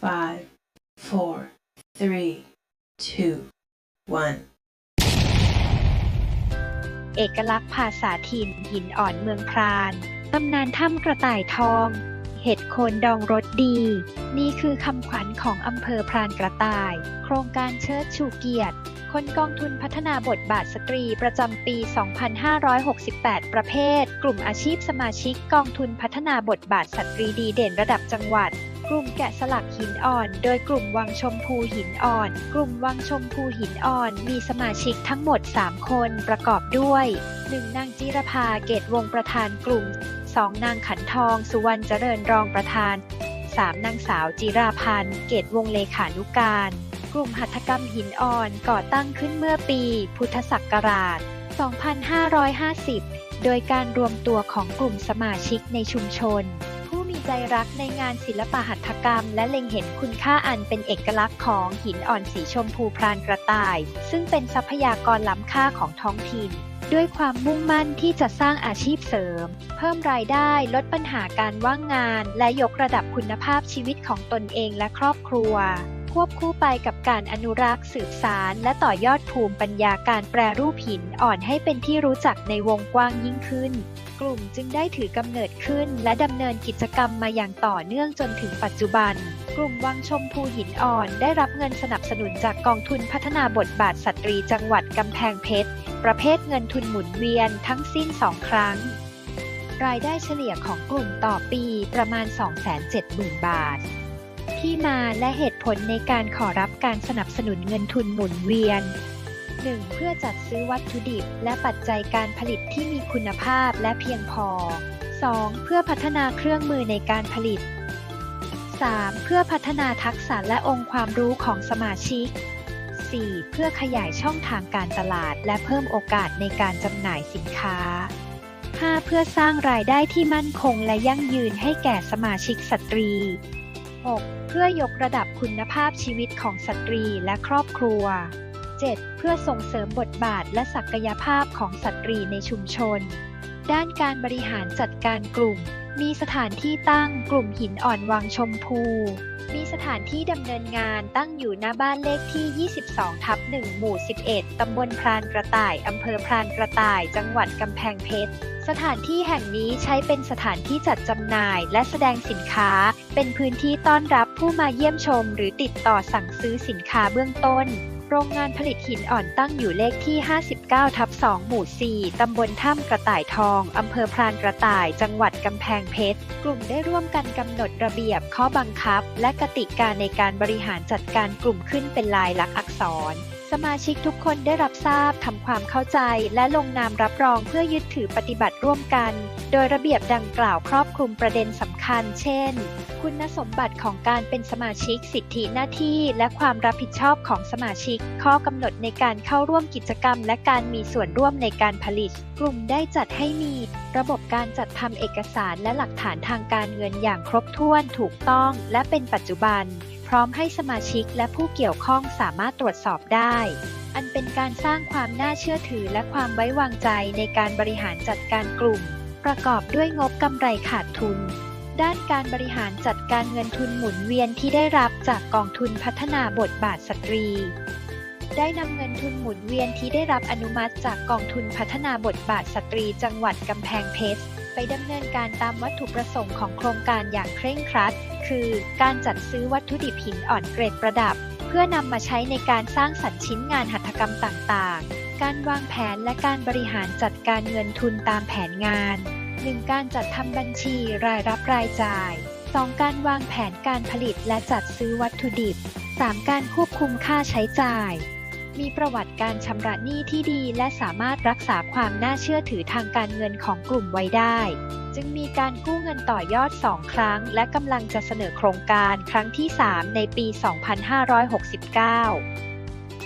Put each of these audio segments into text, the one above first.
five, four, three, two, one. เอกลักษณ์ภาษาถิ่นหินอ่อนเมืองพรานตำนานถ้ำกระต่ายทอง เห็ดโคนดองรสดี นี่คือคำขวัญของอำเภอพรานกระต่าย โครงการเชิดชูเกียรติ คนกองทุนพัฒนาบทบาทสตรีประจำปี 2568 ประเภท กลุ่มอาชีพสมาชิกกองทุนพัฒนาบทบาทสตรีดีเด่นระดับจังหวัด กลุ่มแกะสลักหินอ่อน โดยกลุ่มวังชมพูหินอ่อน กลุ่มวังชมพูหินอ่อน มีสมาชิกทั้งหมด 3 คนประกอบด้วย 1. นางจิรภาเกตวงประธานกลุ่ม 2. นางขันทองสุวรรณเจริญรองประธาน 3. นางสาวจิราพันธ์เกตวงเลขานุการ กลุ่มหัตถกรรมหินอ่อนก่อตั้งขึ้นเมื่อปี พุทธศักราช 2550 โดยการรวมตัวของกลุ่มสมาชิกในชุมชน ใจรักในงานศิลปหัตถกรรม และเล็งเห็นคุณค่าอันเป็นเอกลักษณ์ของหินอ่อนสีชมพูพรานกระต่าย ซึ่งเป็นทรัพยากรล้ำค่าของท้องถิ่นด้วยความมุ่งมั่นที่จะสร้างอาชีพเสริม เพิ่มรายได้ลดปัญหาการว่างงาน และยกระดับคุณภาพชีวิตของตนเองและครอบครัว วบคู่ไปกับการอนุรักษ์สืบสารและต่อยอดภูมิปัญญาการแปรรูปหินอ่อนให้เป็นที่รู้จักในวงกว้างยิ่งขึ้น กลุ่มจึงได้ถือกำเนิดขึ้นและดำเนินกิจกรรมมาอย่างต่อเนื่องจนถึงปัจจุบัน กลุ่มวังชมพูหินอ่อนได้รับเงินสนับสนุนจากกองทุนพัฒนาบทบาทสตรีจังหวัดกำแพงเพชร ประเภทเงินทุนหมุนเวียนทั้งสิ้น2ครั้ง รายได้เฉลี่ยของกลุ่มต่อปีประมาณ 270,000 บาท ที่มาและเหตุผลในการขอรับการสนับสนุนเงินทุนหมุนเวียน 1. เพื่อจัดซื้อวัตถุดิบ และปัจจัยการผลิตที่มีคุณภาพและเพียงพอ 2. เพื่อพัฒนาเครื่องมือในการผลิต 3. เพื่อพัฒนาทักษะและองค์ความรู้ของสมาชิก 4. เพื่อขยายช่องทางการตลาด และเพิ่มโอกาสในการจำหน่ายสินค้า 5. เพื่อสร้างรายได้ที่มั่นคงและยั่งยืนให้แก่สมาชิกสตรี 6. เพื่อยกระดับคุณภาพชีวิตของสตรีและครอบครัว 7. เพื่อส่งเสริมบทบาทและศักยภาพของสตรีในชุมชน ด้านการบริหารจัดการกลุ่ม มีสถานที่ตั้งกลุ่มหินอ่อนวังชมพู มีสถานที่ดำเนินงานตั้งอยู่หน้าบ้านเลขที่ 22 ทับ 1 หมู่ 11 ตำบลพรานกระต่าย อำเภอพรานกระต่าย จังหวัดกำแพงเพชร สถานที่แห่งนี้ใช้เป็นสถานที่จัดจำหน่ายและแสดงสินค้า เป็นพื้นที่ต้อนรับผู้มาเยี่ยมชม หรือติดต่อสั่งซื้อสินค้าเบื้องต้น โรงงานผลิตหินอ่อนตั้งอยู่เลขที่ 59 ทับ 2 หมู่ 4 ตำบลถ้ำกระต่ายทอง อำเภอพรานกระต่าย จังหวัดกำแพงเพชร กลุ่มได้ร่วมกันกำหนดระเบียบข้อบังคับ และกติกาในการบริหารจัดการกลุ่มขึ้นเป็นลายลักษณ์อักษร สมาชิกทุกคนได้รับทราบทำความเข้าใจและลงนามรับรองเพื่อยึดถือปฏิบัติร่วมกัน โดยระเบียบดังกล่าวครอบคลุมประเด็นสำคัญ เช่น คุณสมบัติของการเป็นสมาชิกสิทธิหน้าที่และความรับผิดชอบของสมาชิก ข้อกำหนดในการเข้าร่วมกิจกรรม และการมีส่วนร่วมในการผลิต กลุ่มได้จัดให้มี ระบบการจัดทำเอกสารและหลักฐานทางการเงินอย่างครบถ้วนถูกต้อง และเป็นปัจจุบัน พร้อมให้สมาชิกและผู้เกี่ยวข้องสามารถตรวจสอบได้ อันเป็นการสร้างความน่าเชื่อถือและความไว้วางใจในการบริหารจัดการกลุ่ม ประกอบด้วยงบกำไรขาดทุน ด้านการบริหารจัดการเงินทุนหมุนเวียนที่ได้รับจากกองทุนพัฒนาบทบาทสตรีได้นำเงินทุนหมุนเวียนที่ได้รับอนุมัติจากกองทุนพัฒนาบทบาทสตรีจังหวัดกำแพงเพชร ไปดำเนินการตามวัตถุประสงค์ของโครงการอย่างเคร่งครัด คือ การจัดซื้อวัตถุดิบหินอ่อนเกรดประดับ เพื่อนำมาใช้ในการสร้างสรรค์ชิ้นงานหัตถกรรมต่างๆ การวางแผนและการบริหารจัดการเงินทุนตามแผนงาน 1. การจัดทำบัญชีรายรับรายจ่าย 2. การวางแผนการผลิตและจัดซื้อวัตถุดิบ 3. การควบคุมค่าใช้จ่าย มีประวัติการชำระหนี้ที่ดีและสามารถรักษาความน่าเชื่อถือทางการเงินของกลุ่มไว้ได้ จึงมีการกู้เงินต่อยอด 2 ครั้ง และกำลังจะเสนอโครงการครั้งที่ 3 ในปี 2569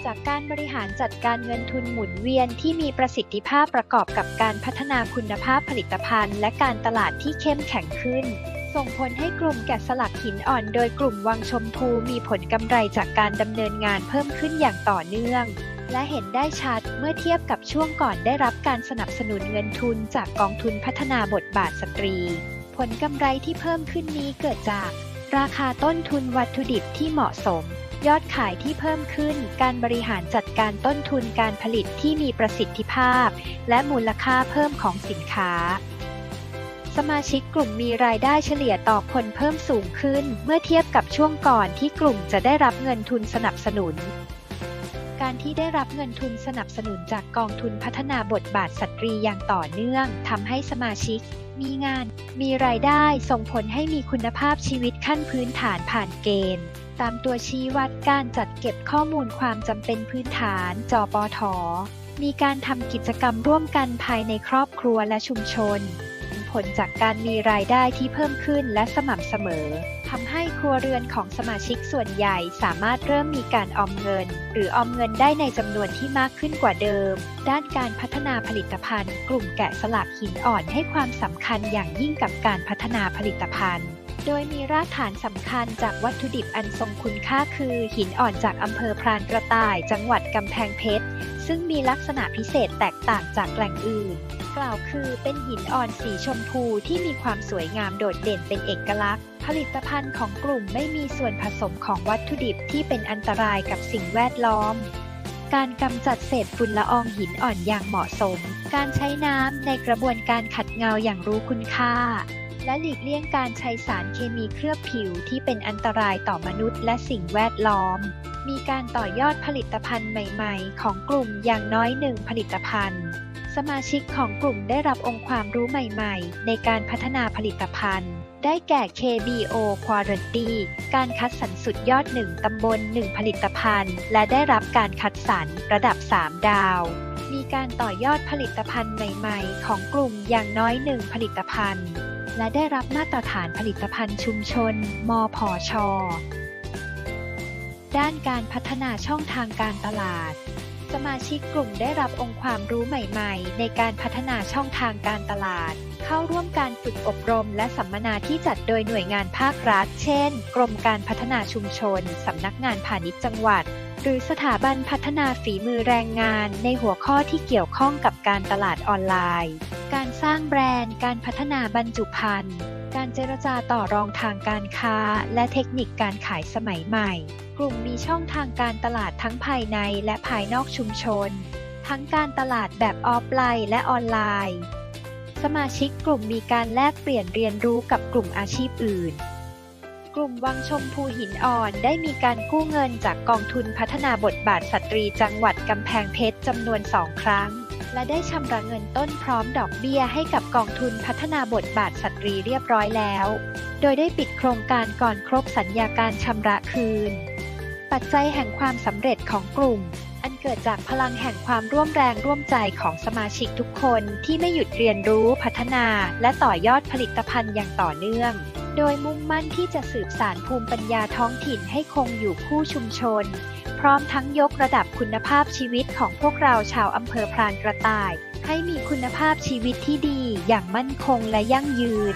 จากการบริหารจัดการเงินทุนหมุนเวียนที่มีประสิทธิภาพประกอบกับการพัฒนาคุณภาพผลิตภัณฑ์ และการตลาดที่เข้มแข็งขึ้น ส่งผลให้กลุ่มแกะสลักหินอ่อนโดยกลุ่มวังชมพูมีผลกำไรจากการดำเนินงานเพิ่มขึ้นอย่างต่อเนื่อง และเห็นได้ชัดเมื่อเทียบกับช่วงก่อนได้รับการสนับสนุนเงินทุนจากกองทุนพัฒนาบทบาทสตรี ผลกำไรที่เพิ่มขึ้นนี้เกิดจาก ราคาต้นทุนวัตถุดิบที่เหมาะสม ยอดขายที่เพิ่มขึ้น การบริหารจัดการต้นทุนการผลิตที่มีประสิทธิภาพ และมูลค่าเพิ่มของสินค้า สมาชิกกลุ่มมีรายได้เฉลี่ยต่อคนเพิ่มสูงขึ้น เมื่อเทียบกับช่วงก่อนที่กลุ่มจะได้รับเงินทุนสนับสนุน การที่ได้รับเงินทุนสนับสนุนจากกองทุนพัฒนาบทบาทสตรีอย่างต่อเนื่องทำให้สมาชิก มีงาน มีรายได้ส่งผลให้มีคุณภาพชีวิตขั้นพื้นฐานผ่านเกณฑ์ ตามตัวชี้วัดการจัดเก็บข้อมูลความจำเป็นพื้นฐานจปทมีการทำกิจกรรมร่วมกันภายในครอบครัวและชุมชน ผลจากการมีรายได้ที่เพิ่มขึ้นและสม่ำเสมอทำให้ครัวเรือนของสมาชิกส่วนใหญ่สามารถเริ่มมีการออมเงิน หรือออมเงินได้ในจำนวนที่มากขึ้นกว่าเดิม ด้านการพัฒนาผลิตภัณฑ์ กลุ่มแกะสลักหินอ่อนให้ความสำคัญอย่างยิ่งกับการพัฒนาผลิตภัณฑ์โดยมีรากฐานสำคัญจากวัตถุดิบอันทรงคุณค่าคือ หินอ่อนจากอำเภอพรานกระต่าย จังหวัดกำแพงเพชร ซึ่งมีลักษณะพิเศษแตกต่างจากแหล่งอื่น กล่าวคือเป็นหินอ่อนสีชมพูที่มีความสวยงามโดดเด่นเป็นเอกลักษณ์ ผลิตภัณฑ์ของกลุ่มไม่มีส่วนผสมของวัตถุดิบที่เป็นอันตรายกับสิ่งแวดล้อม การกำจัดเศษฝุ่นละอองหินอ่อนอย่างเหมาะสม การใช้น้ำในกระบวนการขัดเงาอย่างรู้คุณค่า และหลีกเลี่ยงการใช้สารเคมีเคลือบผิวที่เป็นอันตรายต่อมนุษย์และสิ่งแวดล้อม มีการต่อยอดผลิตภัณฑ์ใหม่ ๆ ของกลุ่มอย่างน้อยหนึ่งผลิตภัณฑ์ สมาชิกของกลุ่มได้รับองค์ความรู้ใหม่ๆ ในการพัฒนาผลิตภัณฑ์ ได้แก่ KBO Quality การคัดสรรสุดยอด 1 ตำบล 1 ผลิตภัณฑ์ และได้รับการคัดสรรระดับ 3 ดาว มีการต่อยอดผลิตภัณฑ์ใหม่ๆ ของกลุ่มอย่างน้อย1ผลิตภัณฑ์ และได้รับมาตรฐานผลิตภัณฑ์ชุมชน มพช ด้านการพัฒนาช่องทางการตลาด สมาชิกกลุ่มได้รับองค์ความรู้ใหม่ๆ ในการพัฒนาช่องทางการตลาด เข้าร่วมการฝึกอบรมและสัมมนาที่จัดโดยหน่วยงานภาครัฐ เช่น กรมการพัฒนาชุมชน สำนักงานพาณิชย์จังหวัด หรือสถาบันพัฒนาฝีมือแรงงานในหัวข้อที่เกี่ยวข้องกับการตลาดออนไลน์ การสร้างแบรนด์ การพัฒนาบรรจุภัณฑ์ การเจรจาต่อรองทางการค้า และเทคนิคการขายสมัยใหม่ ลุ่มมีช่องทางการตลาดทั้งภายในและภายนอกชุมชน ทั้งการตลาดแบบออฟไลน์และออนไลน์ สมาชิกกลุ่มมีการแลกเปลี่ยนเรียนรู้กับกลุ่มอาชีพอื่น กลุ่มวังชมพูหินอ่อนได้มีการกู้เงินจากกองทุนพัฒนาบทบาทสตรีจังหวัดกำแพงเพชรจำนวนสองครั้ง และได้ชำระเงินต้นพร้อมดอกเบี้ยให้กับกองทุนพัฒนาบทบาทสตรีเรียบร้อยแล้ว โดยได้ปิดโครงการก่อนครบสัญญาการชำระคืน ปัจจัยแห่งความสำเร็จของกลุ่ม อันเกิดจากพลังแห่งความร่วมแรงร่วมใจของสมาชิกทุกคนที่ไม่หยุดเรียนรู้พัฒนา และต่อยอดผลิตภัณฑ์อย่างต่อเนื่อง โดยมุ่งมั่นที่จะสืบสารภูมิปัญญาท้องถิ่นให้คงอยู่คู่ชุมชน พร้อมทั้งยกระดับคุณภาพชีวิตของพวกเราชาวอำเภอพรานกระต่าย ให้มีคุณภาพชีวิตที่ดีอย่างมั่นคงและยั่งยืน